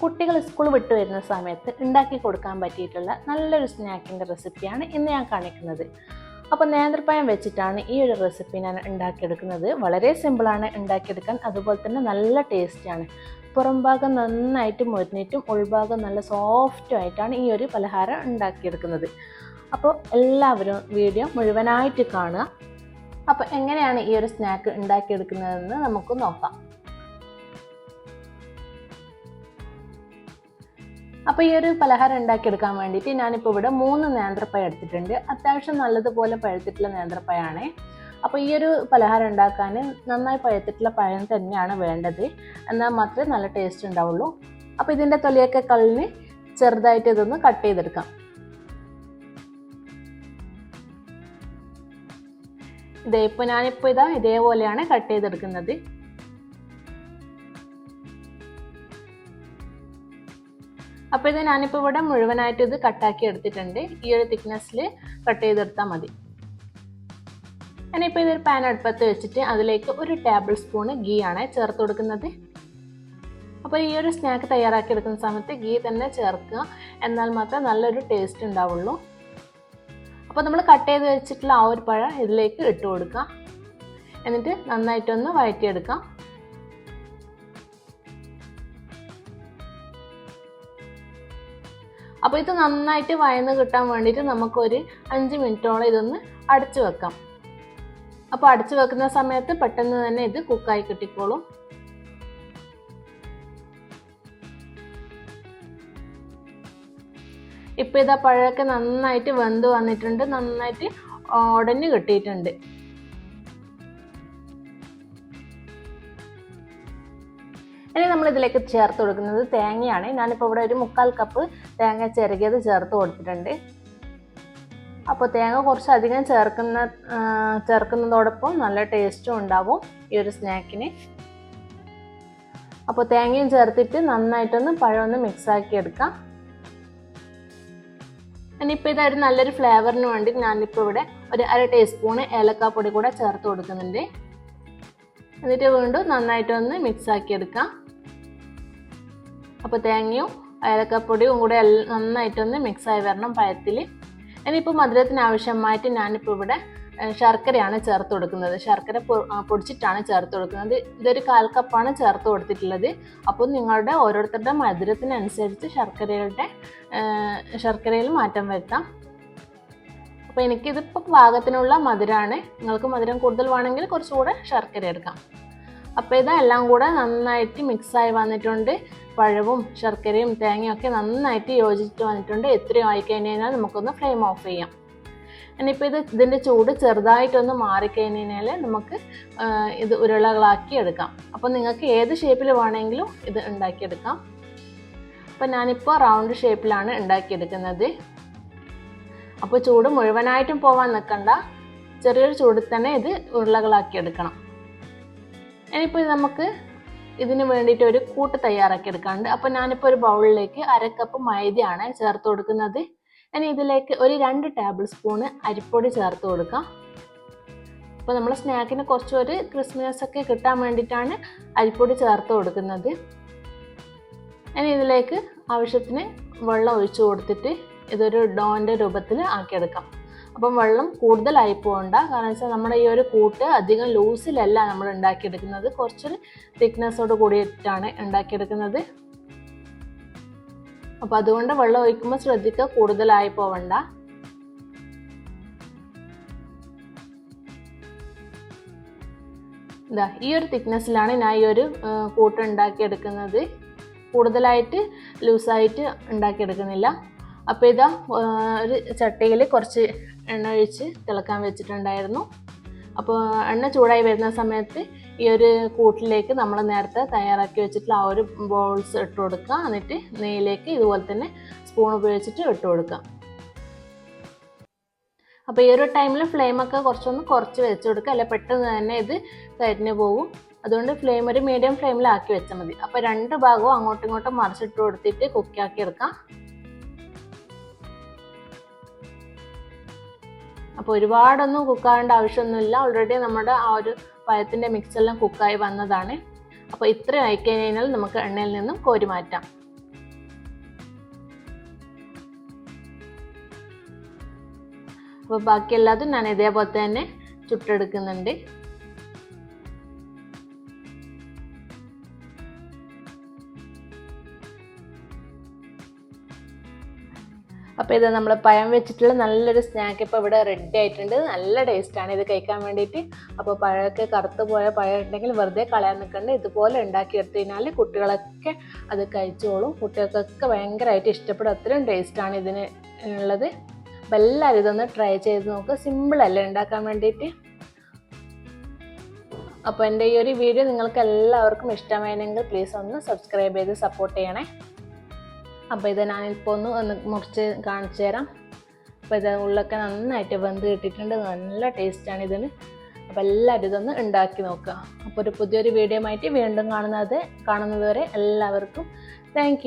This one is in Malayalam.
കുട്ടികൾ സ്കൂൾ വിട്ടു വരുന്ന സമയത്ത് ഉണ്ടാക്കി കൊടുക്കാൻ പറ്റിയിട്ടുള്ള നല്ലൊരു സ്നാക്കിന്റെ റെസിപ്പിയാണ് ഇന്ന് ഞാൻ കാണിക്കുന്നത്. അപ്പോൾ നേന്ത്രപ്പഴം വെച്ചിട്ടാണ് ഈ ഒരു റെസിപ്പി ഞാൻ ഉണ്ടാക്കിയെടുക്കുന്നത്. വളരെ സിമ്പിളാണ് ഉണ്ടാക്കിയെടുക്കാൻ. അതുപോലെ തന്നെ നല്ല ടേസ്റ്റാണ് പുറം ഭാഗം നന്നായിട്ട് മുരിഞ്ഞിട്ടും ഉൾഭാഗം നല്ല സോഫ്റ്റും ആയിട്ടാണ് ഈ ഒരു പലഹാരം ഉണ്ടാക്കിയെടുക്കുന്നത്. അപ്പോൾ എല്ലാവരും വീഡിയോ മുഴുവനായിട്ട് കാണുക. അപ്പോൾ എങ്ങനെയാണ് ഈ ഒരു സ്നാക്ക് ഉണ്ടാക്കിയെടുക്കുന്നതെന്ന് നമുക്ക് നോക്കാം. അപ്പോൾ ഈ ഒരു പലഹാരം ഉണ്ടാക്കിയെടുക്കാൻ വേണ്ടിയിട്ട് ഞാനിപ്പോൾ ഇവിടെ മൂന്ന് നേന്ത്രപ്പഴം എടുത്തിട്ടുണ്ട്. അത്യാവശ്യം നല്ലതുപോലെ പഴുത്തിട്ടുള്ള നേന്ത്രപ്പഴമാണ് അപ്പോൾ ഈ ഒരു പലഹാരം ഉണ്ടാക്കാൻ നന്നായി പഴുത്തിട്ടുള്ള പഴം തന്നെയാണ് വേണ്ടത്. എന്നാൽ മാത്രമേ നല്ല ടേസ്റ്റ് ഉണ്ടാവുള്ളൂ. അപ്പോൾ ഇതിന്റെ തൊലിയൊക്കെ കളിന് ചെറുതായിട്ട് ഇതൊന്ന് കട്ട് ചെയ്തെടുക്കാം. ഇതേ ഇപ്പോൾ ഞാനിപ്പോൾ ഇതാ ഇതേപോലെയാണ് കട്ട് ചെയ്തെടുക്കുന്നത്. അപ്പോൾ ഇത് ഞാനിപ്പോൾ ഇവിടെ മുഴുവനായിട്ട് ഇത് കട്ടാക്കി എടുത്തിട്ടുണ്ട്. ഈ ഒരു തിക്നെസ്സിൽ കട്ട് ചെയ്തെടുത്താൽ മതി. ഞാനിപ്പോൾ ഇതൊരു പാൻ അടുപ്പത്ത് വെച്ചിട്ട് അതിലേക്ക് ഒരു ടേബിൾ സ്പൂൺ ഗീ ആണ് ചേർത്ത് കൊടുക്കുന്നത്. അപ്പോൾ ഈ ഒരു സ്നാക്ക് തയ്യാറാക്കി എടുക്കുന്ന സമയത്ത് ഗീ തന്നെ ചേർക്കുക. എന്നാൽ മാത്രമേ നല്ലൊരു ടേസ്റ്റ് ഉണ്ടാവുള്ളൂ. അപ്പോൾ നമ്മൾ കട്ട് ചെയ്ത് വെച്ചിട്ടുള്ള ആ ഒരു പഴം ഇതിലേക്ക് ഇട്ട് കൊടുക്കുക. എന്നിട്ട് നന്നായിട്ടൊന്ന് വഴറ്റിയെടുക്കാം. അപ്പോൾ ഇത് നന്നായിട്ട് വയന്ന് കിട്ടാൻ വേണ്ടിയിട്ട് നമുക്കൊരു അഞ്ച് മിനിറ്റോളം ഇതൊന്ന് അടച്ചു വെക്കാം. അപ്പോൾ അടച്ചു വെക്കുന്ന സമയത്ത് പെട്ടെന്ന് തന്നെ ഇത് കുക്കായി കിട്ടിക്കോളും. ഇപ്പോൾ ഇതാ പഴമൊക്കെ നന്നായിട്ട് വെന്ത് വന്നിട്ടുണ്ട് നന്നായിട്ട് ഉടഞ്ഞു കിട്ടിയിട്ടുണ്ട്. ഇനി നമ്മൾ ഇതിലേക്ക് ചേർത്ത് കൊടുക്കുന്നത് തേങ്ങയാണ്. ഞാനിപ്പോൾ ഇവിടെ ഒരു മുക്കാൽ കപ്പ് തേങ്ങ ചിരകിയത് ചേർത്ത് കൊടുത്തിട്ടുണ്ട്. അപ്പോൾ തേങ്ങ കുറച്ച് അധികം ചേർക്കുന്ന ചേർക്കുന്നതോടൊപ്പം നല്ല ടേസ്റ്റും ഉണ്ടാവും ഈ ഒരു സ്നാക്കിന് അപ്പോൾ തേങ്ങയും ചേർത്തിട്ട് നന്നായിട്ടൊന്ന് പഴമൊന്ന് മിക്സാക്കി എടുക്കാം. ഇനിയിപ്പോൾ ഇതൊരു നല്ലൊരു ഫ്ലേവറിന് വേണ്ടി ഞാനിപ്പോൾ ഇവിടെ ഒരു അര ടീസ്പൂൺ ഏലക്കാപ്പൊടി കൂടെ ചേർത്ത് കൊടുക്കുന്നുണ്ട്. എന്നിട്ട് വീണ്ടും നന്നായിട്ടൊന്ന് മിക്സാക്കി എടുക്കാം. അപ്പോൾ തേങ്ങയും ഏലക്കപ്പൊടിയും കൂടെ നന്നായിട്ടൊന്ന് മിക്സ് ആയി വരണം പഴത്തിൽ ഇനിയിപ്പോൾ മധുരത്തിന് ആവശ്യമായിട്ട് ഞാനിപ്പോൾ ഇവിടെ ശർക്കരയാണ് ചേർത്ത് കൊടുക്കുന്നത്. ശർക്കര പൊടിച്ചിട്ടാണ് ചേർത്ത് കൊടുക്കുന്നത്. ഇതൊരു കാൽ കപ്പാണ് ചേർത്ത് കൊടുത്തിട്ടുള്ളത്. അപ്പോൾ നിങ്ങളുടെ ഓരോരുത്തരുടെ മധുരത്തിനനുസരിച്ച് ശർക്കരയുടെ ശർക്കരയിൽ മാറ്റം വരുത്താം. അപ്പോൾ എനിക്കിതിപ്പോൾ പാകത്തിനുള്ള മധുരമാണ് നിങ്ങൾക്ക് മധുരം കൂടുതൽ വേണമെങ്കിൽ കുറച്ചുകൂടെ ശർക്കര എടുക്കാം. അപ്പോൾ ഇതെല്ലാം കൂടെ നന്നായിട്ട് മിക്സായി വന്നിട്ടുണ്ട്. പഴവും ശർക്കരയും തേങ്ങയും ഒക്കെ നന്നായിട്ട് യോജിച്ചിട്ട് വന്നിട്ടുണ്ട്. എത്രയും ആയിക്കഴിഞ്ഞ് കഴിഞ്ഞാൽ നമുക്കൊന്ന് ഫ്ലെയിം ഓഫ് ചെയ്യാം. ഇനിയിപ്പോൾ ഇത് ഇതിന്റെ ചൂട് ചെറുതായിട്ടൊന്ന് മാറിക്കഴിഞ്ഞ് കഴിഞ്ഞാൽ നമുക്ക് ഇത് ഉരുളകളാക്കി എടുക്കാം. അപ്പോൾ നിങ്ങൾക്ക് ഏത് ഷേപ്പിൽ വേണമെങ്കിലും ഇത് ഉണ്ടാക്കിയെടുക്കാം. അപ്പോൾ ഞാനിപ്പോൾ റൗണ്ട് ഷേപ്പിലാണ് ഉണ്ടാക്കിയെടുക്കുന്നത്. അപ്പോൾ ചൂട് മുഴുവനായിട്ടും പോവാൻ നിൽക്കണ്ട. ചെറിയൊരു ചൂടിൽ തന്നെ ഇത് ഉരുളകളാക്കി എടുക്കണം. ഇനിയിപ്പോൾ നമുക്ക് ഇതിന് വേണ്ടിയിട്ട് ഒരു കൂട്ട് തയ്യാറാക്കി എടുക്കാറുണ്ട് അപ്പോൾ ഞാനിപ്പോൾ ഒരു ബൗളിലേക്ക് അര കപ്പ് മൈദയാണ് ചേർത്ത് കൊടുക്കുന്നത്. ഇനി ഇതിലേക്ക് ഒരു രണ്ട് ടേബിൾ സ്പൂണ് അരിപ്പൊടി ചേർത്ത് കൊടുക്കാം. അപ്പോൾ നമ്മൾ സ്നാക്കിന് കുറച്ചൊരു ക്രിസ്മസ് ഒക്കെ കിട്ടാൻ വേണ്ടിയിട്ടാണ് അരിപ്പൊടി ചേർത്ത് കൊടുക്കുന്നത്. ഇനി ഇതിലേക്ക് ആവശ്യത്തിന് വെള്ളം ഒഴിച്ചു കൊടുത്തിട്ട് ഇതൊരു ഡോന്റെ രൂപത്തിൽ ആക്കിയെടുക്കാം. അപ്പം വെള്ളം കൂടുതലായി പോകണ്ട. കാരണം വെച്ചാൽ നമ്മുടെ ഈ ഒരു കൂട്ട് അധികം ലൂസിലല്ല നമ്മൾ ഉണ്ടാക്കിയെടുക്കുന്നത്. കുറച്ചൊരു തിക്നെസ്സോട് കൂടിയിട്ടാണ് ഉണ്ടാക്കിയെടുക്കുന്നത്. അപ്പം അതുകൊണ്ട് വെള്ളം ഒഴിക്കുമ്പോൾ ശ്രദ്ധിക്കുക കൂടുതലായി പോവണ്ട. ഇതാ ഈ ഒരു തിക്നെസ്സിലാണ് ഞാൻ ഈ ഒരു കൂട്ട് ഉണ്ടാക്കിയെടുക്കുന്നത്. കൂടുതലായിട്ട് ലൂസായിട്ട് ഉണ്ടാക്കിയെടുക്കുന്നില്ല. അപ്പോൾ ഇതാ ഒരു ചട്ടിയിൽ കുറച്ച് എണ്ണ ഒഴിച്ച് തിളക്കാൻ വെച്ചിട്ടുണ്ടായിരുന്നു. അപ്പോൾ എണ്ണ ചൂടായി വരുന്ന സമയത്ത് ഈ ഒരു കൂട്ടിലേക്ക് നമ്മൾ നേരത്തെ തയ്യാറാക്കി വെച്ചിട്ടുള്ള ആ ഒരു ബോൾസ് ഇട്ട് കൊടുക്കുക. എന്നിട്ട് നെയ്യിലേക്ക് ഇതുപോലെ തന്നെ സ്പൂൺ ഉപയോഗിച്ചിട്ട് ഇട്ട് കൊടുക്കുക. അപ്പോൾ ഈ ഒരു ടൈമിൽ ഫ്ലെയിമൊക്കെ കുറച്ചൊന്ന് കുറച്ച് വെച്ച് കൊടുക്കുക. അല്ലെ പെട്ടെന്ന് തന്നെ ഇത് കരിഞ്ഞു പോകും അതുകൊണ്ട് ഫ്ലെയിം ഒരു മീഡിയം ഫ്ലെയിമിലാക്കി വെച്ചാൽ മതി. അപ്പോൾ രണ്ട് ഭാഗവും അങ്ങോട്ടും ഇങ്ങോട്ടും മറിച്ചിട്ട് കൊടുത്തിട്ട് കുക്കാക്കി എടുക്കാം. അപ്പോൾ ഒരുപാടൊന്നും കുക്കാവേണ്ട ആവശ്യമൊന്നുമില്ല. ഓൾറെഡി നമ്മുടെ ആ ഒരു പഴത്തിന്റെ മിക്സെല്ലാം കുക്കായി വന്നതാണ്. അപ്പോൾ ഇത്രയും ആയിക്കഴിഞ്ഞാൽ നമുക്ക് എണ്ണയിൽ നിന്നും കോരി മാറ്റാം. അപ്പോൾ ബാക്കി ഞാൻ ഇതേപോലെ തന്നെ ചുട്ടെടുക്കുന്നുണ്ട്. അപ്പോൾ ഇത് നമ്മൾ പഴം വെച്ചിട്ടുള്ള നല്ലൊരു സ്നാക്ക് ഇപ്പോൾ ഇവിടെ റെഡി ആയിട്ടുണ്ട്. നല്ല ടേസ്റ്റാണ് ഇത് കഴിക്കാൻ വേണ്ടിയിട്ട്. അപ്പോൾ പഴമൊക്കെ കറുത്ത് പോയ പഴം ഉണ്ടെങ്കിൽ വെറുതെ കളയാൻ നിൽക്കണ്ട. ഇതുപോലെ ഉണ്ടാക്കിയെടുത്ത് കഴിഞ്ഞാൽ കുട്ടികളൊക്കെ അത് കഴിച്ചോളും. കുട്ടികൾക്കൊക്കെ ഭയങ്കരമായിട്ട് ഇഷ്ടപ്പെടും. അത്രയും ടേസ്റ്റാണ് ഇതിന് ഉള്ളത്. അപ്പോൾ എല്ലാവരും ഇതൊന്ന് ട്രൈ ചെയ്ത് നോക്കുക സിമ്പിളല്ലേ ഉണ്ടാക്കാൻ വേണ്ടിയിട്ട്. അപ്പോൾ എന്റെ ഈ ഒരു വീഡിയോ നിങ്ങൾക്ക് എല്ലാവർക്കും ഇഷ്ടമായെങ്കിൽ പ്ലീസ് ഒന്ന് സബ്സ്ക്രൈബ് ചെയ്ത് സപ്പോർട്ട് ചെയ്യണേ. അപ്പോൾ ഇത് ഞാനിപ്പോൾ ഒന്ന് ഒന്ന് മുറിച്ച് കാണിച്ചു തരാം. അപ്പോൾ ഇത് ഉള്ളൊക്കെ നന്നായിട്ട് വെന്ത് കിട്ടിയിട്ടുണ്ട്. നല്ല ടേസ്റ്റാണ് ഇതിന്. അപ്പോൾ എല്ലാവരും ഇതൊന്ന് ഉണ്ടാക്കി നോക്കുക. അപ്പോൾ ഒരു പുതിയൊരു വീഡിയോ ആയിട്ട് വീണ്ടും കാണുന്നത് കാണുന്നതുവരെ എല്ലാവർക്കും താങ്ക്